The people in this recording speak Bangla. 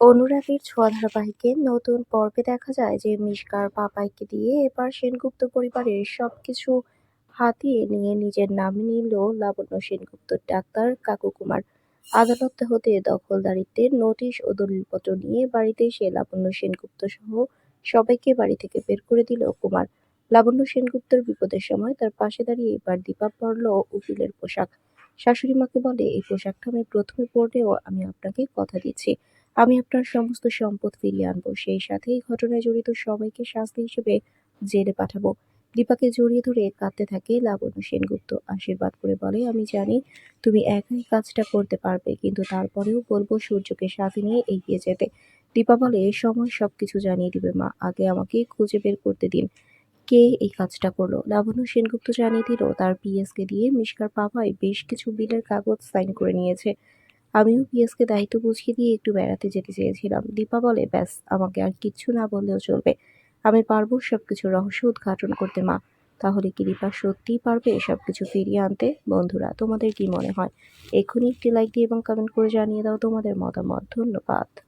অনুরাগের ছোঁয়া ধারাবাহিকের নতুন পর্বে দেখা যায় যে মিশকার পাপাইকে দিয়ে এবার সেনগুপ্ত পরিবারের সবকিছু হাতিয়ে নিয়ে নিজের নামে নিল লাবণ্য সেনগুপ্ত ডাক্তার কাকু কুমার। আদালত হতে দখলদারিত্বের নোটিশ ও দলিলপত্র নিয়ে বাড়িতে এসে লাবণ্য সেনগুপ্ত সহ সবাইকে বাড়ি থেকে বের করে দিল কুমার। লাবণ্য সেনগুপ্তর বিপদের সময় তার পাশে দাঁড়িয়ে এবার দীপা পরল উকিলের পোশাক। শাশুড়ি মাকে বলে, এই পোশাকটা আমি প্রথমে পরলেও আমি আপনাকে কথা দিচ্ছি আমি আপনার সমস্ত সম্পদ ফিরিয়ে আনব। সেই সাথে এই ঘটনায় জড়িত সবাইকে শাস্তি হিসেবে জেলে পাঠাবো। দীপাকে জড়িয়ে ধরে কাঁদতে থাকে লাবণ্য সেনগুপ্ত। আশীর্বাদ করে বলে, আমি জানি তুমি একাই কাজটা করতে পারবে, কিন্তু তারপরেও বলব সূর্যকে সাথে নিয়ে এগিয়ে যেতে দীপা বলে সময় সবকিছু জানিয়ে দিবে মা। আগে আমাকে খুঁজে বের করতে দিন। কে এই কাজটা করল লাবণ্য সেনগুপ্ত জানিয়ে দিল, তার পিএসকে দিয়ে মিশকার পাপায় বেশ কিছু বিলের কাগজ সাইন করে নিয়েছে। আমিও পিএসকে দায়িত্ব বুঝিয়ে দিয়ে একটু বেড়াতে যেতে চেয়েছিলাম। দীপা বলে, ব্যাস, আমাকে আর কিচ্ছু না বললেও চলবে। আমি পারব সব কিছু রহস্য উদ্ঘাটন করতে, মা। তাহলে কি দীপা সত্যিই পারবে সবকিছু ফিরিয়ে আনতে? বন্ধুরা, তোমাদের কি মনে হয়? এখনই একটি লাইক দিয়ে এবং কমেন্ট করে জানিয়ে দাও তোমাদের মতামত। ধন্যবাদ।